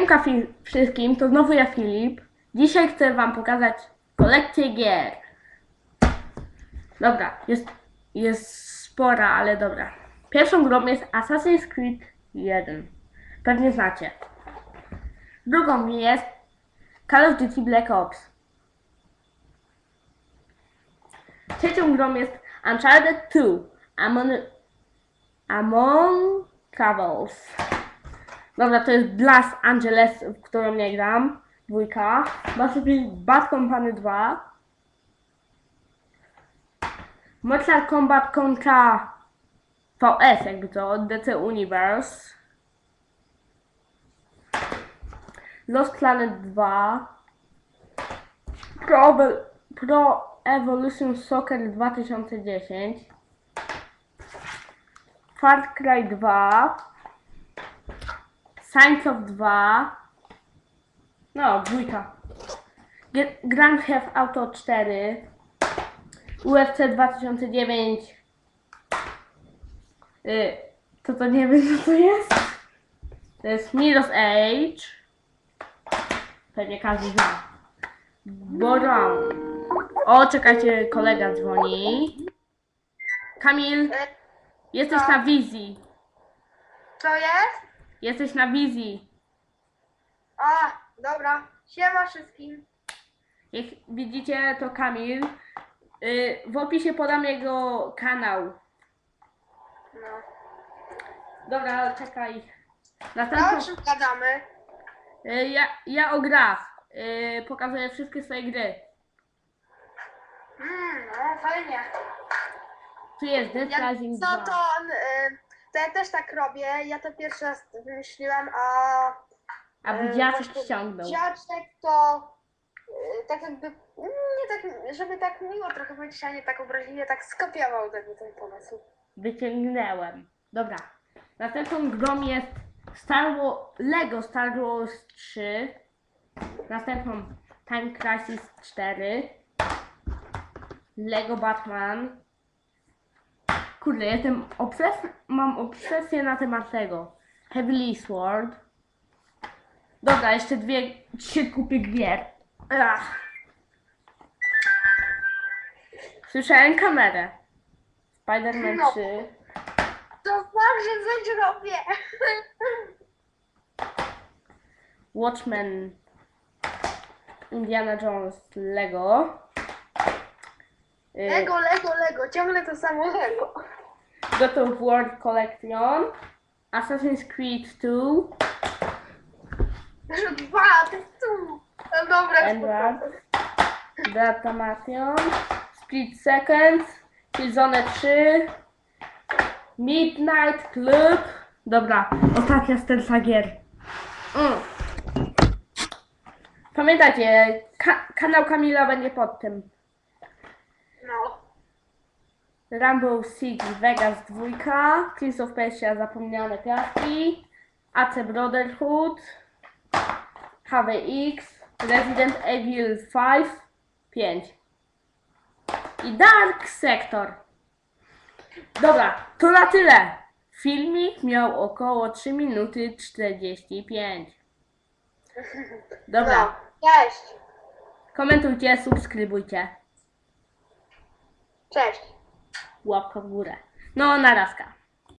Siemka wszystkim, to znowu ja Filip. Dzisiaj chcę wam pokazać kolekcję gier. Dobra, jest, jest spora, ale dobra. Pierwszą grą jest Assassin's Creed 1. Pewnie znacie. Drugą jest Call of Duty Black Ops. Trzecią grą jest Uncharted 2 Among, Among Travels. Dobra, to jest Blast Angeles, w którą nie gram. Dwójka. Bad Company 2. Mortal Kombat kontra VS, jakby to, DC Universe. Lost Planet 2. Pro, Pro Evolution Soccer 2010. Far Cry 2. Science of 2. No, dwójka. Grand Theft Auto 4. UFC 2009. Y, to to nie wiem co to jest. To jest Mirror's Age. Pewnie każdy zna. Boron. O, czekajcie, kolega dzwoni. Kamil, E, jesteś na wizji. Co jest? Jesteś na wizji. A, dobra. Siema wszystkim. Jak widzicie, to Kamil. Y, w opisie podam jego kanał. No. Dobra, czekaj. No, o Następną, czym gadamy? y, ja, ja o grach. Y, pokazuję wszystkie swoje gry. Mm, no fajnie. Tu jest Dead Jak Rising co 2. to, y, to ja też tak robię. Ja to pierwszy raz wymyśliłem, a A właśnie ściągnął. Dziaczek to y, tak jakby, mm, nie tak, żeby tak miło trochę powiedzieć, a nie tak obraźliwie, tak skopiował tego ten pomysł. Wyciągnęłem. Dobra. Następną grą jest Star Wars, Lego Star Wars 3. Następną Time Crisis 4. Lego Batman. Kurde, jestem obses mam obsesję na temat tego. Heavily Sword. Dobra, jeszcze dwie, trzy kupy gier. Ach. Słyszałem kamerę. Spider-Man No. 3. To że coś robię. Watchmen, Indiana Jones, Lego. Y, Lego, Lego, Lego, ciągle to samo Lego. God of War Collection. Assassin's Creed 2. Że dwa, to jest tu. No dobra, Edward. spoko. Datamation. Split Seconds. Killzone 3. Midnight Club. Dobra, ostatnia sterta gier. Mm. Pamiętajcie, ka- kanał Kamila będzie pod tym. No. Rainbow Six Vegas 2, Prince of Persia Zapomniane Piaski, AC Brotherhood, HVX, Resident Evil 5, 5 i Dark Sector. Dobra, to na tyle. Filmik miał około 3 minuty 45. Dobra, No. Cześć. komentujcie, subskrybujcie, Cześć. łapka w górę. No, narazka.